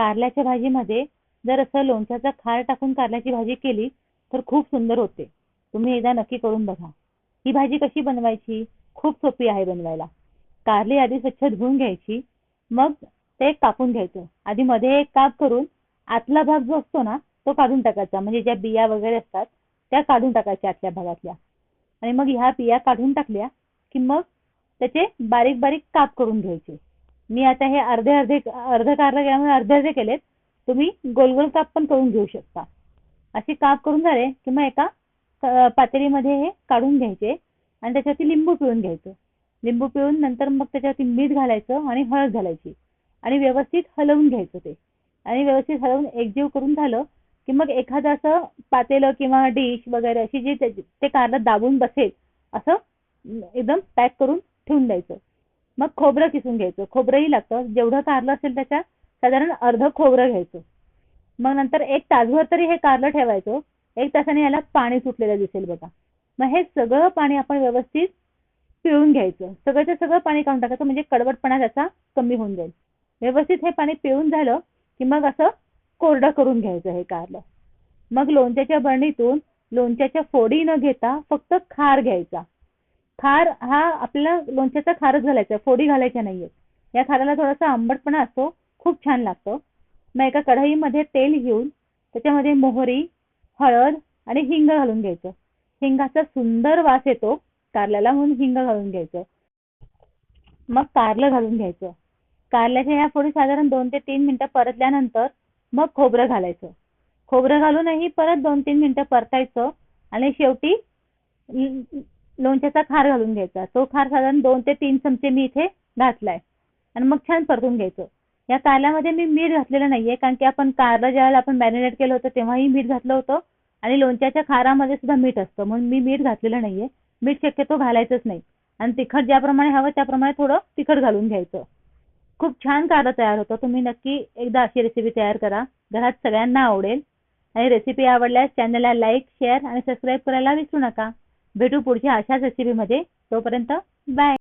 कारल्याच्या भाजीमध्ये जर असं लोणच्याचा खार टाकून कारल्याची भाजी केली तर खूप सुंदर होते. तुम्ही एकदा नक्की करून बघा. ही भाजी कशी बनवायची? खूप सोपी आहे बनवायला. कारली आधी स्वच्छ धुवून घ्यायची मग ते कापून घ्यायचं. आधी मध्ये एक काप करून आतला भाग जो असतो ना तो काढून टाकायचा. म्हणजे ज्या बिया वगैरे असतात त्या काढून टाकायच्या आतल्या भागातल्या. आणि मग ह्या बिया काढून टाकल्या की मग त्याचे बारीक बारीक काप करून घ्यायचे. मी आता हे अर्धे अर्धे अर्ध कारलं गेल्यामुळे अर्धे अर्धे केलेत. तुम्ही गोल गोल काप पण करून घेऊ शकता. असे काप करून झाले की मग एका पातेलीमध्ये हे काढून घ्यायचे आणि त्याच्यावरती लिंबू पिळून घ्यायचं. लिंबू पिळून नंतर मग त्याच्यावरती मीठ घालायचं आणि हळद घालायची आणि व्यवस्थित हलवून घ्यायचं ते. आणि व्यवस्थित हलवून एकजीव करून झालं की मग एखादं असं पातेलं किंवा डिश वगैरे अशी जी ते कारलं दाबून बसेल असं एकदम पॅक करून ठेवून द्यायचं. मग खोबरं किसून घ्यायचं. खोबरंही लागतं. जेवढं कारलं असेल त्याच्या साधारण अर्ध खोबरं घ्यायचं. मग नंतर एक तासभर तरी हे कारलं ठेवायचं. एक तासाने याला पाणी सुटलेलं दिसेल बघा. मग हे सगळं पाणी आपण व्यवस्थित पिळून घ्यायचं. सगळंच्या सगळं पाणी काढून टाकायचं. म्हणजे कडवटपणा त्याचा कमी होऊन जाईल. व्यवस्थित हे पाणी पिळून झालं की मग असं कोरडं करून घ्यायचं हे कारलं. मग लोणच्याच्या बरणीतून लोणच्याच्या फोडी न घेता फक्त खार घ्यायचा. खार हा आपल्याला लोणच्याचा खारच घालायचा फोडी घालायच्या नाहीये या खाराला थोडासा आंबटपणा असतो. खूप छान लागतो. मग एका कढईमध्ये तेल घेऊन त्याच्यामध्ये मोहरी हळद आणि हिंग घालून घ्यायचं. हिंगाचा सुंदर वास येतो. कारल्याला म्हणून हिंग घालून घ्यायचं. मग कारलं घालून घ्यायचं. कारल्याच्या ह्या फोडी साधारण दोन ते तीन मिनिटं परतल्यानंतर मग खोबरं घालायचं. खोबरं घालूनही परत दोन तीन मिनिटं परतायचं. आणि शेवटी लोणच्याचा खार घालून घ्यायचा. तो खार साधारण दोन ते तीन चमचे मी इथे घातलाय. आणि मग छान परतून घ्यायचं. या तालामध्ये मी मीठ घातलेलं नाहीये कारण की आपण कारला ज्यावेळेला आपण मॅरिनेट केलं होतं तेव्हाही मीठ घातलं होतं. आणि लोणच्याच्या खारामध्ये सुद्धा मीठ असतं म्हणून मी मीठ घातलेलं नाहीये. मीठ शक्यतो घालायचंच नाही. आणि तिखट ज्याप्रमाणे हवं त्याप्रमाणे थोडं तिखट घालून घ्यायचं. खूप छान कारलं तयार होतं. तुम्ही नक्की एकदा अशी रेसिपी तयार करा. घरात सगळ्यांना आवडेल. आणि रेसिपी आवडल्यास चॅनलला लाईक शेअर आणि सबस्क्राईब करायला विसरू नका. भेटू पुढच्या अशाच रेसिपीमध्ये तोपर्यंत बाय